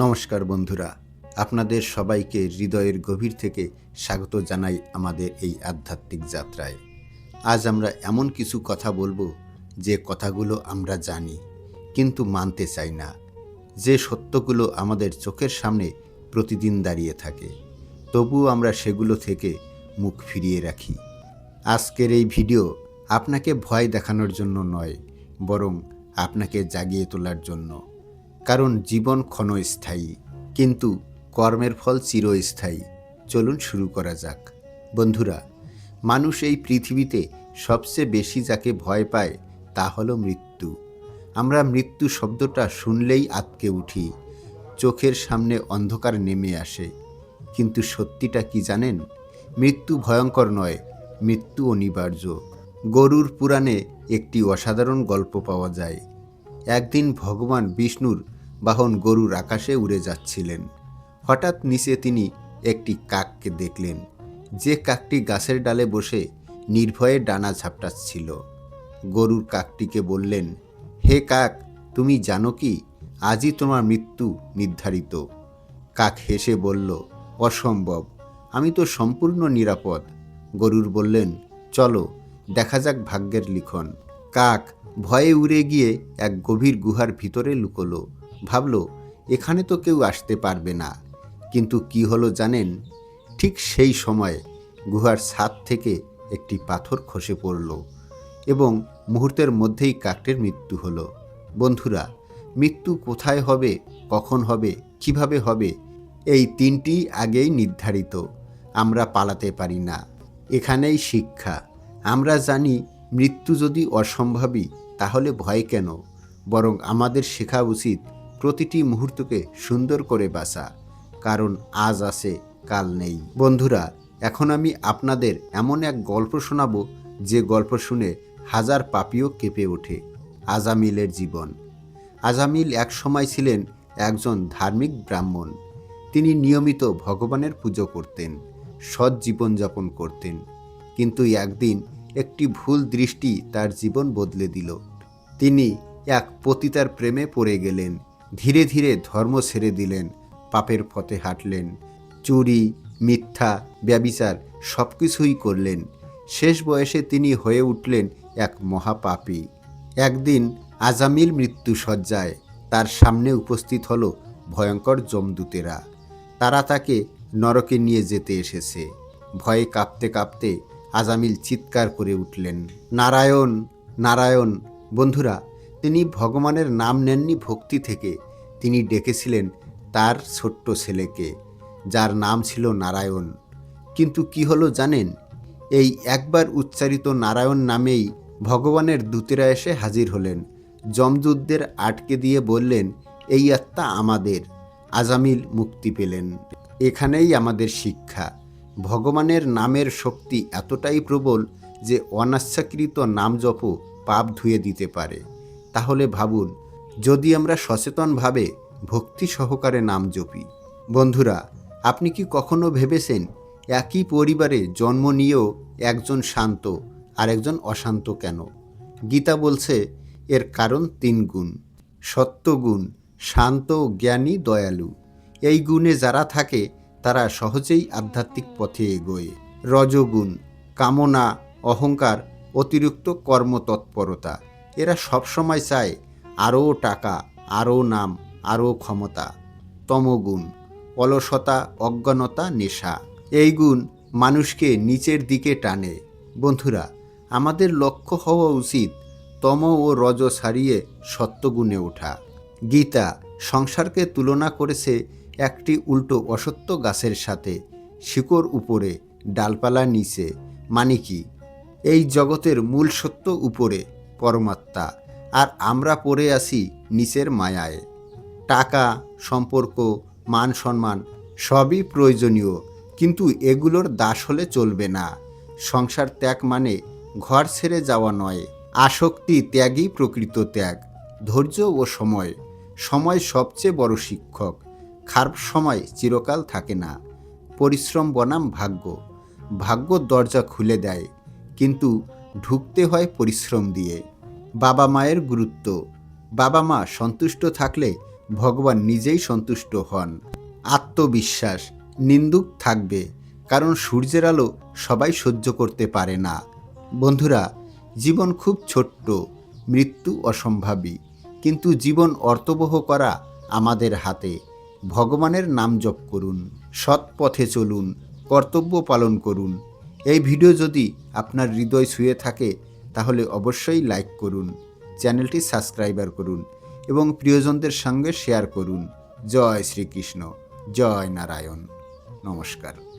নমস্কার বন্ধুরা, আপনাদের সবাইকে হৃদয়ের গভীর থেকে স্বাগত জানাই আমাদের এই আধ্যাত্মিক যাত্রায়। আজ আমরা এমন কিছু কথা বলব যে কথাগুলো আমরা জানি, কিন্তু মানতে চাই না। যে সত্যগুলো আমাদের চোখের সামনে প্রতিদিন দাঁড়িয়ে থাকে, তবুও আমরা সেগুলো থেকে মুখ ফিরিয়ে রাখি। আজকের এই ভিডিও আপনাকে ভয় দেখানোর জন্য নয়, বরং আপনাকে জাগিয়ে তোলার জন্য। কারণ জীবন ক্ষণস্থায়ী, কিন্তু কর্মের ফল চিরস্থায়ী। চলুন শুরু করা যাক। বন্ধুরা, মানুষ এই পৃথিবীতে সবচেয়ে বেশি যাকে ভয় পায় তা হলো মৃত্যু। আমরা মৃত্যু শব্দটা শুনলেই আতকে উঠি। চোখের সামনে অন্ধকার নেমে আসে। কিন্তু সত্যিটা কি জানেন? মৃত্যু ভয়ঙ্কর নয়, মৃত্যু অনিবার্য। গরুর পুরাণে একটি অসাধারণ গল্প পাওয়া যায়। একদিন ভগবান বিষ্ণুর বাহন গরুর আকাশে উড়ে যাচ্ছিলেন। হঠাৎ নিচে তিনি একটি কাককে দেখলেন। যে কাকটি গাছের ডালে বসে নির্ভয়ে ডানা ঝাপটাচ্ছিল। গরুর কাকটিকে বললেন, হে কাক, তুমি জানো কি? আজই তোমার মৃত্যু নির্ধারিত। কাক হেসে বলল, অসম্ভব, আমি তো সম্পূর্ণ নিরাপদ। গরুর বললেন, চলো, দেখা যাক ভাগ্যের লিখন। কাক ভয়ে উড়ে গিয়ে এক গভীর গুহার ভিতরে লুকোলো। ভাবল, এখানে তো কেউ আসতে পারবে না। কিন্তু কি হলো জানেন? ঠিক সেই সময় গুহার ছাদ থেকে একটি পাথর খসে পড়ল এবং মুহূর্তের মধ্যেই কাকটির মৃত্যু হলো। বন্ধুরা, মৃত্যু কোথায় হবে, কখন হবে, কীভাবে হবে, এই তিনটি আগেই নির্ধারিত। আমরা পালাতে পারি না। এখানেই শিক্ষা। আমরা জানি মৃত্যু যদি অসম্ভবই, তাহলে ভয় কেন? বরং আমাদের শেখা উচিত প্রতিটি মুহূর্তকে সুন্দর করে বাঁচা, কারণ আজ আছে, কাল নেই। বন্ধুরা, এখন আমি আপনাদের এমন এক গল্প শোনাবো, যে গল্প শুনে হাজার পাপিও কেঁপে ওঠে। আজামিলের জীবন। আজামিল এক সময় ছিলেন একজন ধার্মিক ব্রাহ্মণ। তিনি নিয়মিত ভগবানের পুজো করতেন, সৎ জীবনযাপন করতেন। কিন্তু একদিন একটি ভুল দৃষ্টি তার জীবন বদলে দিল। তিনি এক পতিতার প্রেমে পড়ে গেলেন। ধীরে ধীরে ধর্ম ছেড়ে দিলেন, পাপের পথে হাঁটলেন, চুরি, মিথ্যা, ব্যবিচার সব কিছুই করলেন। শেষ বয়সে তিনি হয়ে উঠলেন এক মহাপাপী। একদিন আজামিল মৃত্যু সজ্জায় তার সামনে উপস্থিত হল ভয়ঙ্কর জমদূতেরা। তারা তাকে নরকে নিয়ে যেতে এসেছে। ভয়ে কাঁপতে কাঁপতে আজামিল চিৎকার করে উঠলেন, নারায়ণ নারায়ণ, বন্ধুরা তিনি ভগবানের নাম নেননি ভক্তি থেকে। তিনি ডেকেছিলেন তার ছোট্ট ছেলেকে, যার নাম ছিল নারায়ণ। কিন্তু কি হলো জানেন? এই একবার উচ্চারিত নারায়ণ নামেই ভগবানের দূতেরা এসে হাজির হলেন। যমদূতদের আটকে দিয়ে বললেন, এই আত্মা আমাদের। আজামিল মুক্তি পেলেন। এখানেই আমাদের শিক্ষা। ভগবানের নামের শক্তি এতটাই প্রবল যে অনাচ্ছাকৃত নাম জপও পাপ ধুয়ে দিতে পারে। তাহলে ভাবুন, যদি আমরা সচেতনভাবে ভক্তি সহকারে নাম জপি। বন্ধুরা, আপনি কি কখনো ভেবেছেন একই পরিবারে জন্ম নিয়েও একজন শান্ত আর একজন অশান্ত কেন? গীতা বলছে, এর কারণ তিন গুণ। সত্যগুণ শান্ত জ্ঞানী দয়ালু। এই গুণে যারা থাকে, তারা সহজেই আধ্যাত্মিক পথে এগোয়। রজগুণ, কামনা, অহংকার, অতিরিক্ত কর্মতৎপরতা। এরা সবসময় চায় আরও টাকা, আরও নাম, আরও ক্ষমতা। তমগুণ, অলসতা, অজ্ঞানতা, নেশা। এই গুণ মানুষকে নিচের দিকে টানে। বন্ধুরা, আমাদের লক্ষ্য হওয়া উচিত তম ও রজ ছাড়িয়ে সত্যগুণে ওঠা। গীতা সংসারকে তুলনা করেছে একটি উল্টো অসত্য গাছের সাথে, শিকড় উপরে, ডালপালা নিচে। মানে কি? এই জগতের মূল সত্য উপরে। পরমাত্মা, আর আমরা পড়ে আসি নিচের মায়ায়। টাকা, সম্পর্ক, মান সম্মান সবই প্রয়োজনীয়, কিন্তু এগুলোর দাস হলে চলবে না। সংসার ত্যাগ মানে ঘর ছেড়ে যাওয়া নয়, আসক্তি ত্যাগই প্রকৃত ত্যাগ। ধৈর্য ও সময় সময় সবচেয়ে বড় শিক্ষক, খারাপ সময় চিরকাল থাকে না। পরিশ্রম বনাম ভাগ্য ভাগ্য দরজা খুলে দেয়, কিন্তু ঢুকতে হয় পরিশ্রম দিয়ে। বাবা মায়ের গুরুত্ব। বাবা মা সন্তুষ্ট থাকলে ভগবান নিজেই সন্তুষ্ট হন। আত্মবিশ্বাস, নিন্দুক থাকবে, কারণ সূর্যের আলো সবাই সহ্য করতে পারে না। বন্ধুরা, জীবন খুব ছোট্ট, মৃত্যু অসম্ভাবী, কিন্তু জীবন অর্থবহ করা আমাদের হাতে। ভগবানের নাম জপ করুন, সৎ পথে চলুন, কর্তব্য পালন করুন। এই ভিডিও যদি আপনার হৃদয় ছুঁয়ে থাকে তাহলে অবশ্যই লাইক করুন, চ্যানেলটি সাবস্ক্রাইবার করুন এবং প্রিয়জনদের সঙ্গে শেয়ার করুন। জয় শ্রীকৃষ্ণ, জয় নারায়ণ। নমস্কার।